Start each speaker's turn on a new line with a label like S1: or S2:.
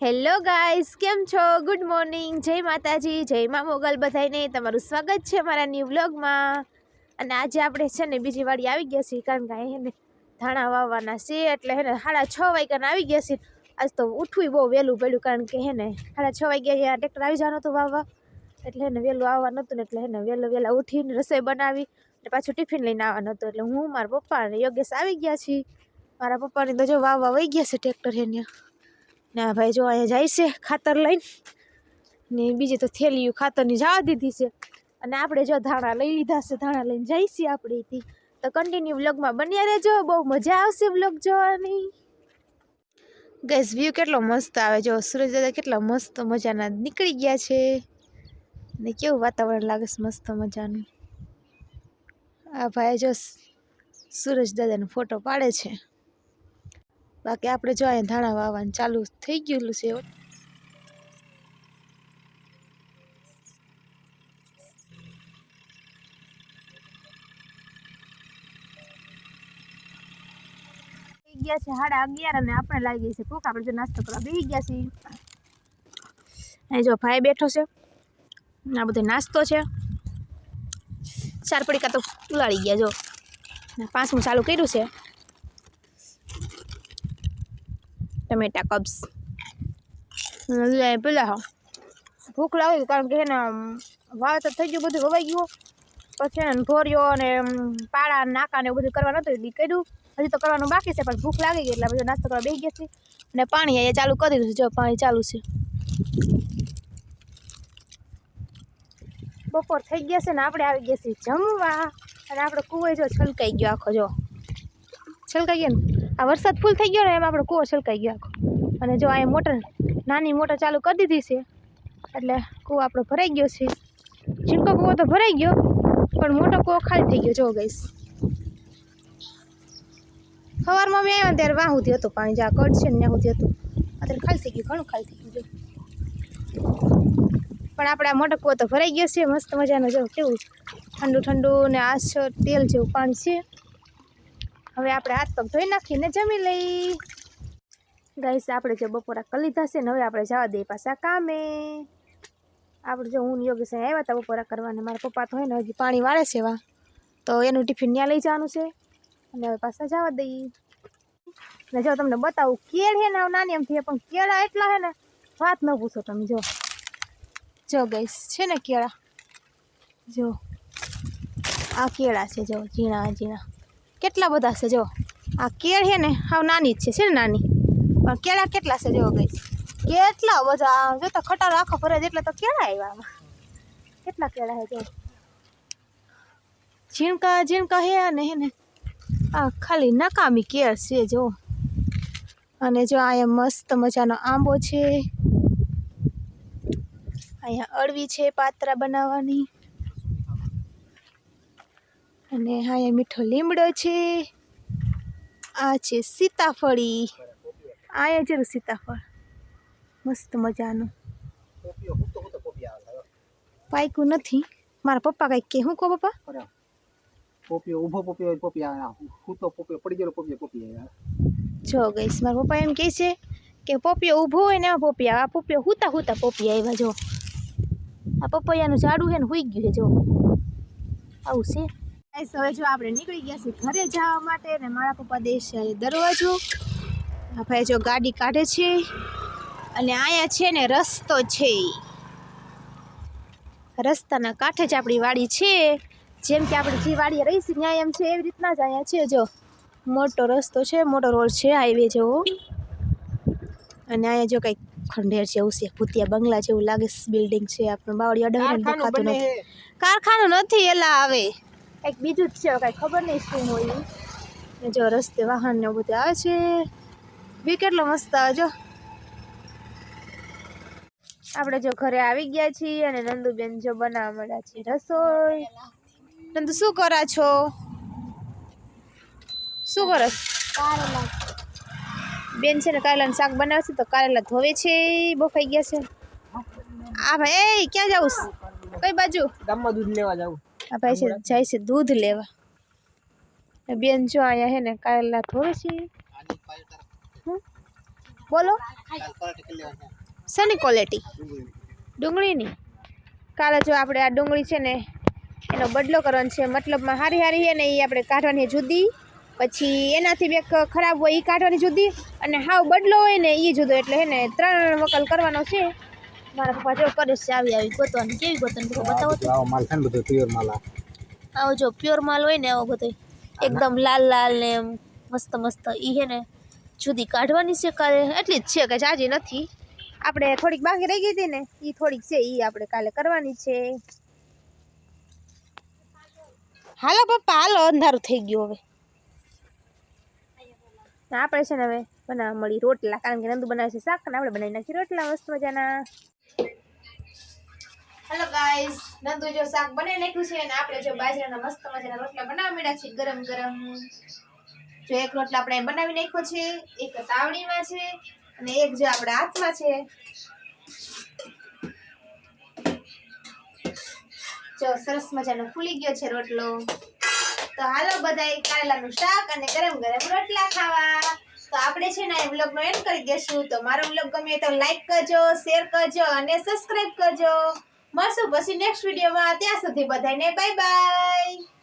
S1: Hello guys, કેમ છો? Good morning જય માતાજી, જય મા મોગલ બધાને તમારું સ્વાગત છે મારા ન્યૂ વ્લોગમાં અને આજે આપણે છે ને બીજી વાડી આવી ગયા છીએ, કારણ કે હે ને ધાણા વાવવાના છે, એટલે હે ને સાડા છ વાગ્યાના આવી ગયા છીએ. આજ તો ઉઠવું બહુ વહેલું પડ્યું, કારણ કે હે ને સાડા છ વાગ્યા અહીંયા ટ્રેક્ટર આવી જવાનું હતું વાવવા. એટલે હે ને વહેલું આવવાનું હતું ને એટલે હે ને વહેલું વહેલા ઉઠીને રસોઈ બનાવી અને પાછું ટિફિન લઈને આવવાનું હતું. એટલે હું, મારા પપ્પા અને યોગેશ આવી ગયા છીએ. મારા પપ્પાની તો જો વાવવા વહી ગયા છે ટ્રેક્ટર ત્યાં ને આ ભાઈ, જો અહીંયા જાય છે ખાતર લઈને. ને બીજી તો થેલીયું ખાતરની જવા દીધી છે. અને આપણે જો ધાણા લઈ લીધા છે, ધાણા લઈને જઈ છીએ આપણે તો કન્ટિન્યુ વ્લોગમાં બન્યા રહેજો, બહુ મજા આવશે વ્લોગ જોવાની. ગેસ વ્યૂ કેટલો મસ્ત આવે જો, સૂરજ દાદા કેટલા મસ્ત મજાના નીકળી ગયા છે. ને કેવું વાતાવરણ લાગે છે મસ્ત મજાનું. આ ભાઈ જો સૂરજ દાદાનો ફોટો પાડે છે. બાકી આપણે જો અહીંયા ધાણા વાવવાનું ચાલુ થઈ ગયેલું છે ગયા છે સાડા અગિયાર અને આપણે લાગી છે ભૂખ આપણે જો નાસ્તો કરવા. બેસી ગયા છીએ અહીં જો ભાઈ બેઠો છે. આ બધો નાસ્તો છે. ચાર પડીકા તો ઉલાડી ગયા જો. પાંચમું ચાલુ કર્યું છે. ટમેટા કબ્સ પેલા ભૂખ લાગી કારણ કે એને વાવ તો થઈ ગયું, બધું વવાઈ ગયું પછી એને ભોર્યો અને પાળા, નાકા ને એવું બધું કરવાનું હતું એટલે કર્યું. હજી તો કરવાનું બાકી છે, પણ ભૂખ લાગી ગઈ એટલે બધું નાસ્તો કરવા બેસી ગયા છે અને પાણી અહીંયા ચાલુ કરી દીધું જો પાણી ચાલુ છે. બપોર થઈ ગયા છે ને, આપણે આવી ગયા છીએ જમવા. અને આપણે કૂવો જો છલકાઈ ગયો આખો, જો. છલકાઈ ગયો ને? આ વરસાદ ફૂલ થઈ ગયો ને, એમ આપણો કૂવો છલકાઈ ગયો આખો. અને જો અહીંયા મોટર નાની મોટર ચાલુ કરી દીધી છે, એટલે કૂવો આપણો ભરાઈ ગયો છે. ઝીણકો કૂવો તો ભરાઈ ગયો, પણ મોટો કૂવો ખાલી થઈ ગયો, જો ગઈશ સવારમાં મેં આવ્યા ત્યારે વાહ સુધી હતું પાણી, જ્યાં કટ છે ને ત્યાં સુધી હતું. અત્યારે ખાલી થઈ ગયું, ઘણું ખાલી થઈ ગયું પણ આપણે આ મોટો કૂવો તો ભરાઈ ગયો છે, મસ્ત મજાનો, જો કેવું ઠંડુ ઠંડુ ને આછ તેલ જેવું પાણી છે. હવે આપણે હાથ પગ ધોઈ નાખીને જમી લઈ. ગાઈસ, આપણે જે બપોરા કરી લીધા છે ને હવે આપણે જવા દઈએ પાછા કામે. આપણે જો હું ને સાહેબ આવ્યા હતા બપોરા કરવાને મારા પપ્પા તો હોય ને હજી પાણી વાળે છે એવા. તો એનું ટિફિન ત્યાં લઈ જવાનું છે. અને હવે પાછા જવા દઈએ. ને જો તમને બતાવું, કેળ હે ને નાની એમથી પણ કેળા એટલા હે ને, વાત ન પૂછો તમે, જો. જો ગઈસ, છે ને કેળા? જો. આ કેળા છે, જો, ઝીણા ઝીણા. કેટલા બધા છે જો? આ કેળ છે ને, હાવ નાની જ છે છે ને નાની? પણ કેળા કેટલા છે જો ગઈ કેટલા બધા જો તો ખટારો આખો ફરે એટલે તો કેળા આવ્યા આમાં. કેટલા કેળા છે જો? ઝીણકા ઝીણકા હે અને હે ને, આ ખાલી નકામી કેળ છે જો. અને જો અહીંયા મસ્ત મજાનો આંબો છે. અહીંયા અળવી છે પાત્રા બનાવવાની. અને અહીંયા મીઠો લીમડો છે. આ છે સીતાફળી. અહીંયા જરૂર સીતાફળ. મસ્ત મજાનું. પાયકું નથી. મારા પપ્પા કંઈક કે શું કહો પપ્પા?
S2: પોપિયો ઊભો પોપિયો હોય પોપિયા હું તો પોપિયો પડી ગયેલો પોપિયો પોપિયા
S1: જો ગઈશ મારા પપ્પા એમ કહે છે કે પોપિયો ઊભો હોય ને એમાં પોપિયા આ પોપિયો હુતા હુતા પોપી આવ્યા જો. આ પપૈયાનું ઝાડું છે ને હુઈ ગયું છે જો. આવું છે. ગાઈસ હવે જો આપણે નીકળી ગયા છીએ ઘરે જવા માટે ને મારા પપ્પા દેશ છે દરવાજો. જો ગાડી કાઢે છે અને અહીંયા છે ને રસ્તો છે રસ્તાના કાંઠે જ આપણી વાડી છે. જેમ કે આપણે જે વાડીએ રહીશું ત્યાં એમ છે એવી રીતના જ અહીંયા છે જો. મોટો રસ્તો છે મોટો રોડ છે હાઈવે જેવો અને અહીંયા જો કંઈક ખંડેર જેવું છે ભૂતિયા બંગલા જેવું લાગે બિલ્ડિંગ છે આપણું. બાવળી અડાડે દેખાતું નથી. કારખાનું નથી એલા આવે. કંઈક બીજું જ છે કાંઈ ખબર નહીં શું હોય ને જો રસ્તે વાહન ને બધું આવે છે. બી કેટલો મસ્ત આવે જો. આપણે જો ઘરે આવી ગયા છીએ અને નંદુબેન જો બનાવવા મળ્યા છે રસોઈ. નંદુ શું કરા છો? શું કરો? છો? બેન છે ને કારેલાનું શાક બનાવે છે તો કારેલા ધોવે છે બફાઈ ગયા છે. આ ભાઈ એ ક્યાં જાઉં? કઈ બાજુ?
S2: ગામમાં દૂધ લેવા જાવ
S1: આ ભાઈ છે જાય છે દૂધ લેવા. બેન જો અહીંયા હે ને કાયલા ધોવે છે? બોલો. શેની ક્વોલિટી ડુંગળીની. કાલે જો આપણે આ ડુંગળી છે ને એનો બદલો કરવાનો છે. મતલબમાં હારી હારી છે ને એ આપણે કાઢવાની જુદી. પછી એનાથી બે ખરાબ હોય એ કાઢવાની જુદી. અને હાવ બદલો હોય ને એ જુદો. એટલે હે ને ત્રણ વકલ કરવાનો છે. મારા પપ્પા જો કરે છે આવી આવી ગોતવાની કેવી ગોતવાની બધું બતાવો તો.
S2: આવો માલ છે ને બધો પ્યોર માલ
S1: આવો જો પ્યોર માલ હોય ને આવો બધો. એકદમ લાલ લાલ ને એમ મસ્ત મસ્ત. ઈ હે ને જુદી કાઢવાની છે કાલે. એટલી જ છે કે જાજી નથી. આપણે થોડીક બાકી રહી ગઈ હતી ને એ થોડીક છે એ આપણે કાલે કરવાની છે. હાલો પપ્પા હાલો અંધારું થઈ ગયું હવે. ને આપણે છે ને હવે બનાવવા મળી રોટલા કારણ કે નંદુ બનાવે છે શાક અને આપણે બનાવી નાખી રોટલા મસ્ત મજાના. હેલો ગાઈઝ નંદુ જો શાક બનાવી નાખ્યું છે અને આપણે જો બાજરાના મસ્ત મજાના રોટલા બનાવવા મળ્યા છે ગરમ ગરમ. જો એક રોટલા આપણે બનાવી નાખ્યો છે, એક તાવડીમાં છે અને એક જો આપણા હાથમાં છે. જો સરસ મજાનો ફૂલી ગયો છે રોટલો. તો હાલો બધાય કારેલાનું શાક અને ગરમ ગરમ રોટલા ખાવા. તો આપણે છે ને વ્લોગનો એન્ડ કરી દેશું તો મારો વ્લોગ ગમે તો લાઈક કરજો, શેર કરજો અને સબસ્ક્રાઇબ કરજો. મળશું પછી નેક્સ્ટ વિડીયોમાં ત્યાં સુધી બધાને બાય બાય